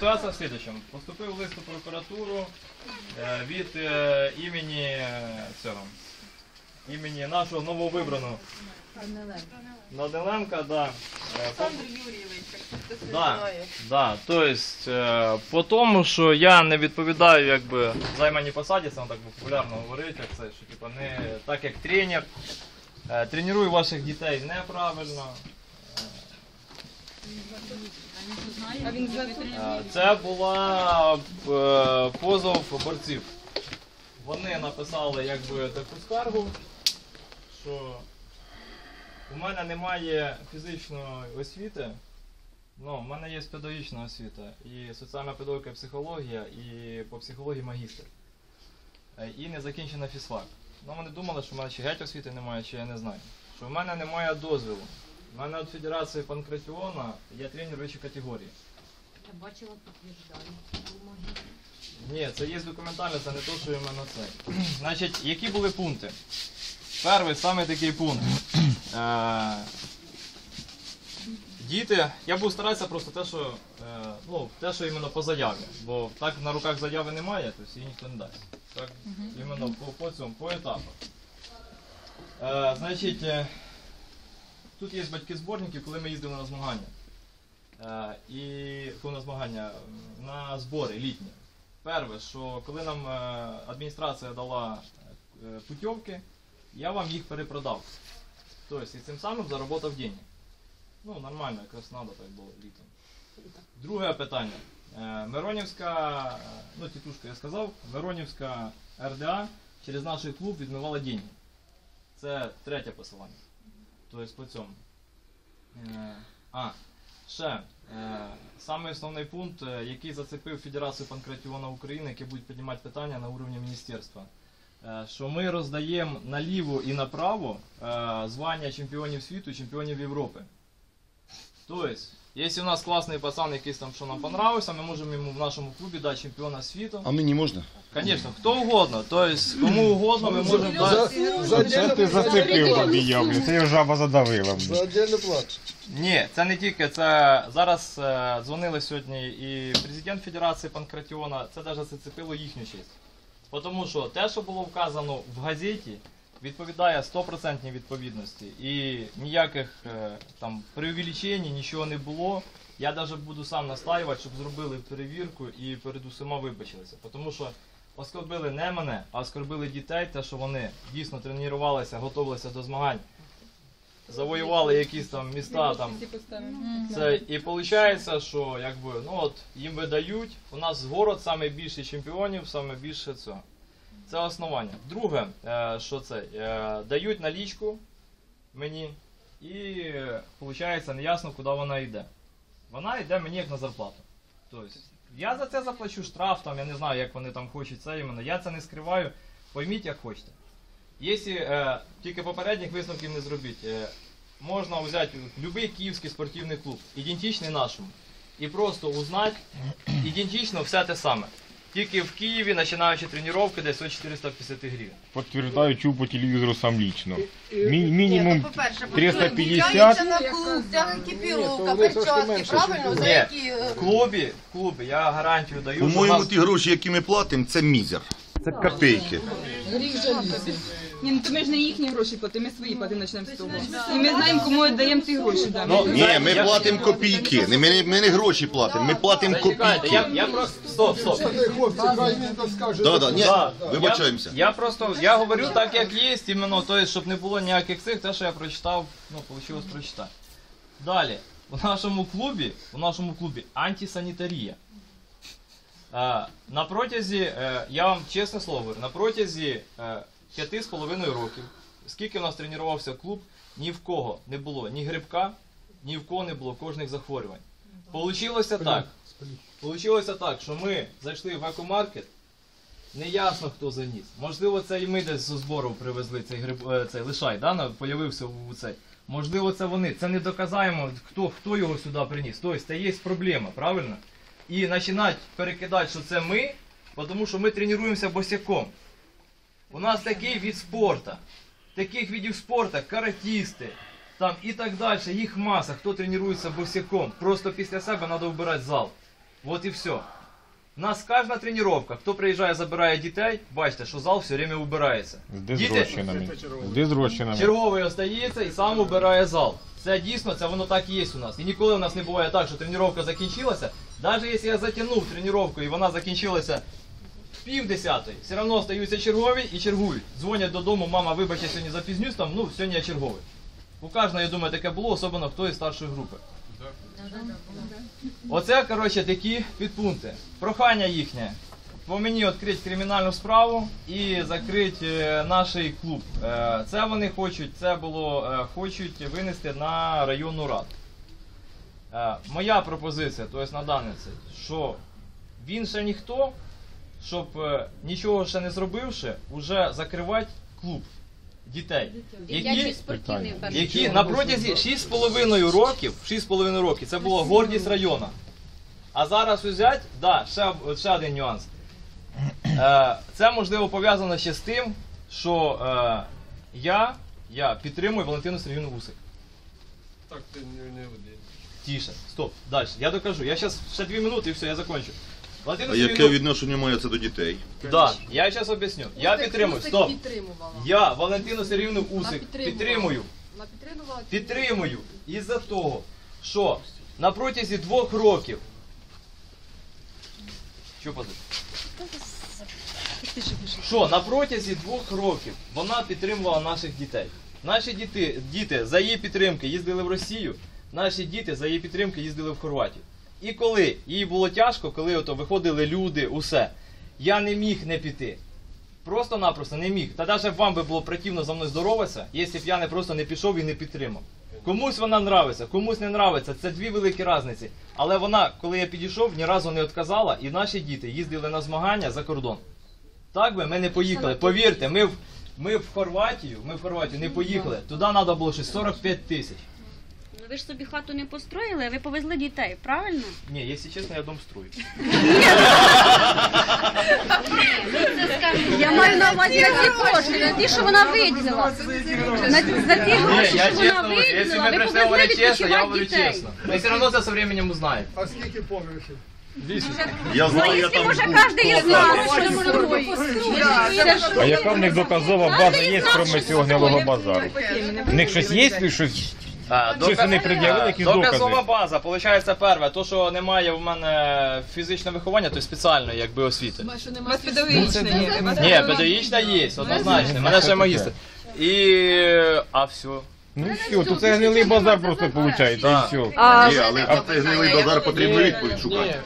Ситуація в слідчому. Поступив лист у прокуратуру е, від імені е, цього імені нашого нововибраного Наделенка, да. Олександр Юрійович, хтось Да, да, то е, по тому, що я не відповідаю якби займаній посаді, це так популярно говорить, як це, що типа не так як тренер. Е, тренірую ваших дітей неправильно. Це була е, позов борців. Вони написали якби таку скаргу, що у мене немає фізичної освіти. Ну, в мене є педагогічна освіта, і соціальна педагогіка, психологія, і по психології магістр. Е, І не закінчена фізфак. Ну, вони думали, що в мене чи геть освіти немає, чи я не знаю. Що в мене немає дозволу. У мене Федерації Панкратіона я тренер вищої категорії. Я бачила підтверждаю. Ні, це є документально, це не то, що іменно це. Значить, які були пункти? Перший саме такий пункт. Е, діти, я буду старатися просто те, що, е, ну, те, що іменно по заяві. Бо так на руках заяви немає, тобто її ніхто не дасть. Так, іменно по, по цьому, по етапах. Е, значить, е, тут є батьки зборників, коли ми їздили на змагання. Е, і коли на змагання, на збори літні. Перше, що коли нам е, адміністрація дала е, путівки, я вам їх перепродав. Тобто, і цим самим заработав деньги. Ну, нормально, якраз треба так було літом. Друге питання. Миронівська, ну тітушка я сказав, Миронівська РДА через наш клуб відмивала деньги. Це третє посилання. Тобто по цьому. Е, А, ще. самий Саме основний пункт, е, який зацепив Федерацію Панкратіона України, які будуть піднімати питання на уровні міністерства. Е, Що ми роздаємо наліво і направо е, звання чемпіонів світу, і чемпіонів Європи. Тобто, якщо у нас класний пацан, якийсь там, що нам понравився, ми можемо йому в нашому клубі дати чемпіона світу. А мені можна? Звісно, хто угодно. Тобто, кому угодно, ми можемо дати. За це ти зацепив бабія, блін. Це його жаба задавила. блін. За отдельно плат. Ні, це не тільки. Це зараз е, дзвонили сьогодні і президент Федерації Панкратіона, це навіть зацепило їхню честь. Тому що те, що було вказано в газеті, відповідає 100% відповідності. І ніяких е, там преувеличень, нічого не було. Я навіть буду сам настаювати, щоб зробили перевірку і перед усіма вибачилися. Тому що оскорбили не мене, а оскорбили дітей, те, що вони дійсно тренувалися, готувалися до змагань, завоювали якісь там міста там. Це і виходить, що якби ну от їм видають. У нас город саме більше чемпіонів, саме більше цього. Це основання. Друге, е, що це? Е, дають налічку мені, і виходить неясно, куди вона йде. Вона йде мені як на зарплату. Тобто, я за це заплачу штраф, там, я не знаю, як вони там хочуть це іменно. Я це не скриваю. Пойміть, як хочете. Якщо е, тільки попередніх висновків не зробіть, е, можна взяти будь-який київський спортивний клуб, ідентичний нашому, і просто узнати ідентично все те саме. Тільки в Києві, починаючи тренування, десь от 450 гривень. Підтверджую, чув по телевізору сам лічно. Мі- мінімум ну, по-перше, 350. на клуб, вся екіпіровка, перчатки, правильно? За Ні. які... е, В клубі, в клубі я гарантію даю, що в По-моєму, нас... ті гроші, які ми платимо, це мізер. Це копейки. Ні, ну то ми ж не їхні гроші платимо, ми свої платимо почнемо з того. І ми знаємо, кому віддаємо ці гроші. Да. Ну, Ні, ми платимо копійки. Не, ми, не- ми не гроші платимо, ми платимо Зачекайте, я, копійки. я просто... Стоп, стоп. Да, да, ні, Да. вибачаємося. Я, я просто я говорю так, як є, іменно, то есть, щоб не було ніяких цих, те, що я прочитав, ну, вийшло прочитати. Далі, у нашому клубі, у нашому клубі антисанітарія. Е, на протязі, е, я вам чесне слово говорю, на протязі е, п'яти з половиною років, скільки в нас тренувався клуб, ні в кого не було ні грибка, ні в кого не було кожних захворювань. Получилося так. Получилося так, що ми зайшли в екомаркет, Неясно, хто заніс. Можливо, це і ми десь з збору привезли цей гриб, е, цей лишай, да, появився у цей. Можливо, це вони. Це не доказаємо, хто, хто його сюди приніс. Тобто, це є проблема, правильно? І починати перекидати, що це ми, тому що ми тренуємося босяком. У нас такий від спорту. Таких видів спорту, каратісти, там і так далі, їх маса, хто тренується босяком. Просто після себе треба вбирати зал. От і все. У нас кожна тренування, хто приїжджає, забирає дітей, бачите, що зал все время убирається. З Діти. З дезрощеними. черговий остається і сам убирає зал. Це дійсно, це воно так і є у нас. І ніколи у нас не буває так, що тренування закінчилася. Навіть якщо я затягнув тренування і вона закінчилася пів десятої, все одно остаються чергові і чергують. Дзвонять додому, мама, вибачте, сьогодні запізнюсь, там, ну, сьогодні я черговий. У кожного, я думаю, таке було, особливо хто із старшої групи. Оце, коротше, такі підпункти. Прохання їхнє. По мені відкрити кримінальну справу і закрити е, наш клуб. Е, це вони хочуть, це було, е, хочуть винести на районну раду. Е, моя пропозиція, тобто на даний це, що він ще ніхто, щоб е, нічого ще не зробивши, уже закривати клуб дітей. Які, які на протязі 6,5 років, 6,5 років це була гордість району. А зараз взять, да, ще, ще один нюанс. Е, це можливо пов'язано ще з тим, що е, я, я підтримую Валентину Сергійовну Вусик. Так, ти не, не один. Тише, стоп, далі. Я докажу. Я зараз ще дві минути і все, я закончу. Валентину А яке Сергіївну- відношення має це до дітей? Да, я зараз об'ясню. Я підтримую. Стоп. Підтримувала. Я Валентину Сергіївну Усик підтримувала. підтримую. Вона підтримувала. Підтримую із-за того, що на протязі двох років. Що позиція? Що на протязі двох років вона підтримувала наших дітей. Наші діти, діти за її підтримки їздили в Росію, наші діти за її підтримки їздили в Хорватію. І коли їй було тяжко, коли ото виходили люди, усе, я не міг не піти. Просто-напросто не міг. Та навіть вам би було противно за мною здороватися, якщо б я не просто не пішов і не підтримав. Комусь вона нравиться, комусь не нравиться. Це дві великі різниці. Але вона, коли я підійшов, ні разу не відказала, і наші діти їздили на змагання за кордон. Так би ми не поїхали. Повірте, ми в, ми в Хорватію, ми в Хорватію не поїхали. Туди треба було щось 45 тисяч. Ну ви ж собі хату не построїли, а ви повезли дітей, правильно? Ні, якщо чесно, я дом строю. Я маю на увазі на ті кошти, на ті, що вона виділила. На, за ті гроші, я що вона якщо виділила, ви повезли говорити чесно, я відпочивати говорю дітей. чесно. Ми все одно це з часом узнаємо. А скільки поверхів? Я Ну, знаю, я якщо там може був. кожен із нас. Це ж А яка в них доказова база є, крім цього гнилого базару? У них щось є, щось А, вони пред'явили, якісь Доказова докази? база, Получається перше, то, що немає в мене фізичне виховання, то спеціально, якби освіти. вас педагогічна є. Ні, педагогічна є, однозначно. У мене ще магістр. І. А все. Ну і все, то це гнилий базар просто виходить, і Так. все. Ні, але за цей гнилий базар потрібно відповідь шукати.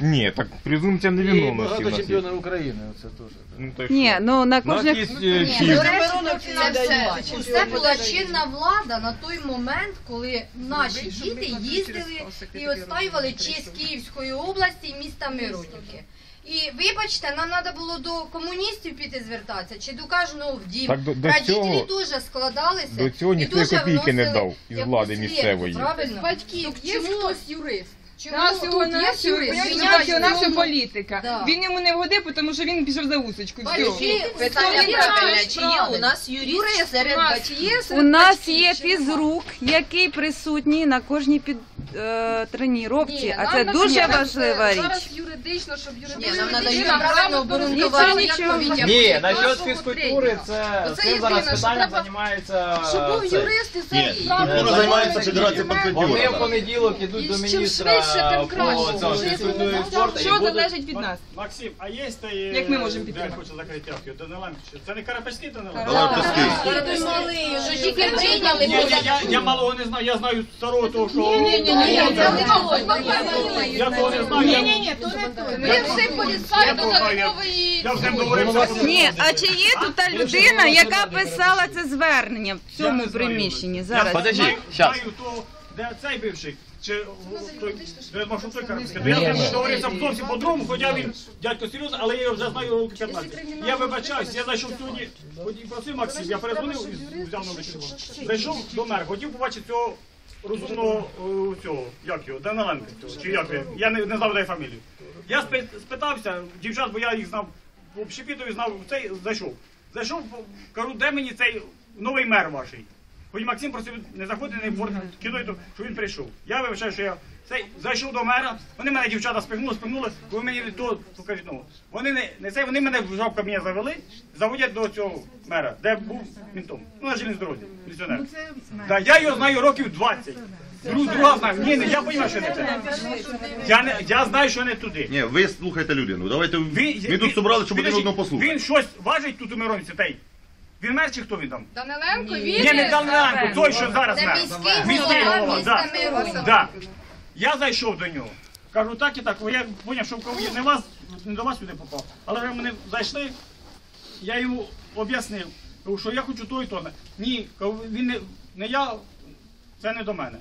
Ні, так презумпція невиновності в нас є. чемпіона України, оце теж. Ну, то Ні, що? ну на У нас кожних є е, До фільм. речі, це все. Це була чинна влада на той момент, коли наші діти їздили і відстоювали честь Київської області і міста Миронівки. І вибачте, нам треба було до комуністів піти звертатися, чи до кожного в дім. Так до- до Родителі цього- дуже складалися. До цього і ніхто дуже копійки не вносили дав із якусь влади лепту, місцевої. Правильно? Батьків, Так є чому- хтось юрист. Чому всього тут є юрист? всього цьому- політика. Да. Він йому не вгодив, тому що він пішов за усочку. Все. Батьки, Питання хто правильне, чи є у нас юрист серед У нас батьків? є у нас є фізрук, який присутній на кожній під е, тренувці, Ні, а це дуже важлива річ. Зараз юридично, щоб юридично. Ні, нам людина правильно обґрунтувати нічого. Ні, насчет фізкультури, тренера. це Оце єдине, зараз що питанням треба- займається. Щоб був цей. юрист і Ні, все. фізкультура займається Федерація Вони в понеділок ідуть І до чим міністра швидше, тим по краще. цьому Вже фізкультурі і спорту. і Що будуть- залежить від нас? Максим, а є та Як ми можемо підтримати? Хочу закрити явки. Даниленко. Це не Карапецький Даниленко? Галактовський. Я що тільки прийняли. Ні, ні, я, я малого не знаю, я знаю старого того, що... Ні, ні, ні, ні, Я того не то не. Ми всі поліцаї. Я ним. Ні, а чи є тут та людина, яка писала це звернення в цьому не приміщенні зараз? Подожди, Знаю, то, де цей бивший. Чи Карпівський. Я ним договорився зовсім по-другому, хоча він дядько серйозно, але я його вже знаю років 15. Я вибачаюсь, я зайшов сьогодні, хотів просив Максим, я перезвонив і взяв номер телефону. Зайшов до мер, хотів побачити цього розумного цього, як його, Даниленка цього, чи як він, я не, не знав дай фамілію. Я спи- спитався, дівчат, бо я їх знав, по общепітові знав, цей зайшов. Зайшов, кажу, де мені цей новий мер ваший? Хоч Максим просив не заходити, не борти то, що він прийшов. Я вивчаю, що я Цей зайшов до мера, вони мене дівчата спихнули, спихнули, ви мені від того покажіть ну. Вони не, не це, вони мене в жовка мене завели, заводять до цього мера, де був мінтом. Ну, на железній дорозі, міліціонер. Да, я його знаю років 20. Друг, друга знаю. Ні, ні, я розумію, що не це. Я, не, я знаю, що не туди. Ні, ви слухайте людину. Давайте Він- ми тут зібрали, щоб один одного послухати. Він щось важить тут у Миронці, той. Він мер чи хто він там? Даниленко, Ні, він не Даниленко, той, що зараз мер. міський голова міста да. Я зайшов до нього. Кажу, так і так, бо я зрозумів, що в кого не вас, не до вас сюди попав. Але ви мене зайшли, я йому об'яснив, що я хочу то і то. Ні, він не, не я, це не до мене.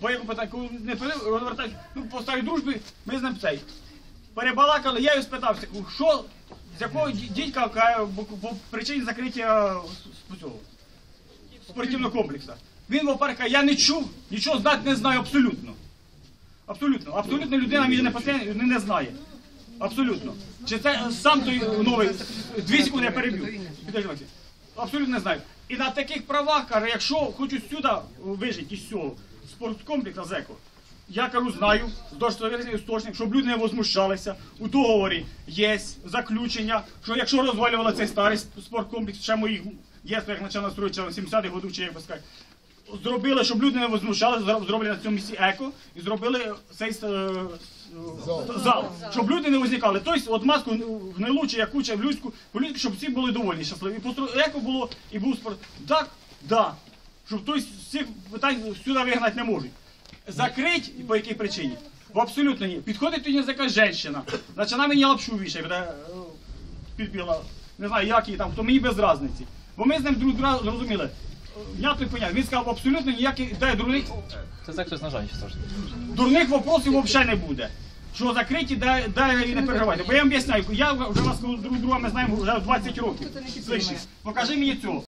Бо я питаю, кажу, не пили- ну по старій дружбі ми з ним цей. Перебалакали, я його спитався, що, з якого дідька по, причині закриття спортивного комплексу. Він во-перше, я не чув, нічого знати не знаю абсолютно. Абсолютно. Абсолютно людина мені не потрібна, не, знає. Абсолютно. Чи це сам той новий, дві секунди я переб'ю. Абсолютно не знаю. І на таких правах, каже, якщо хочуть сюди вижити із цього спорткомплексу ЗЕКО, я кажу, знаю, з істочник, щоб люди не возмущалися. У договорі є заключення, що якщо розвалювали цей старий спорткомплекс, ще моїх є, як почали строїти в 70-х годах, чи як би сказати, зробили, щоб люди не возмущалися, зро- зробили на цьому місці еко і зробили цей е, е, зал, щоб люди не возникали. Тобто, от маску в гнилу чи яку, чи в людську, по людську, щоб всі були довольні, щасливі. І еко було, і був спорт. Так, да. Щоб тобто, з цих питань сюди вигнати не можуть. Закрить по якій причині? Бо абсолютно ні. Підходить тоді якась жінка, починає мені лапшу вішати, буде, е, підбіла, не знаю, як її там, хто мені без різниці. Бо ми з ним друг друга зрозуміли. Внятно і поняв. Він сказав, абсолютно ніяких де дурних, Це так хтось нажав, що дурних вопросів взагалі не буде. Що закриті, де, де і не переживайте. Бо я вам об'ясняю, я вже вас друг друга ми знаємо вже 20 років. Слышиш? Покажи мені цього.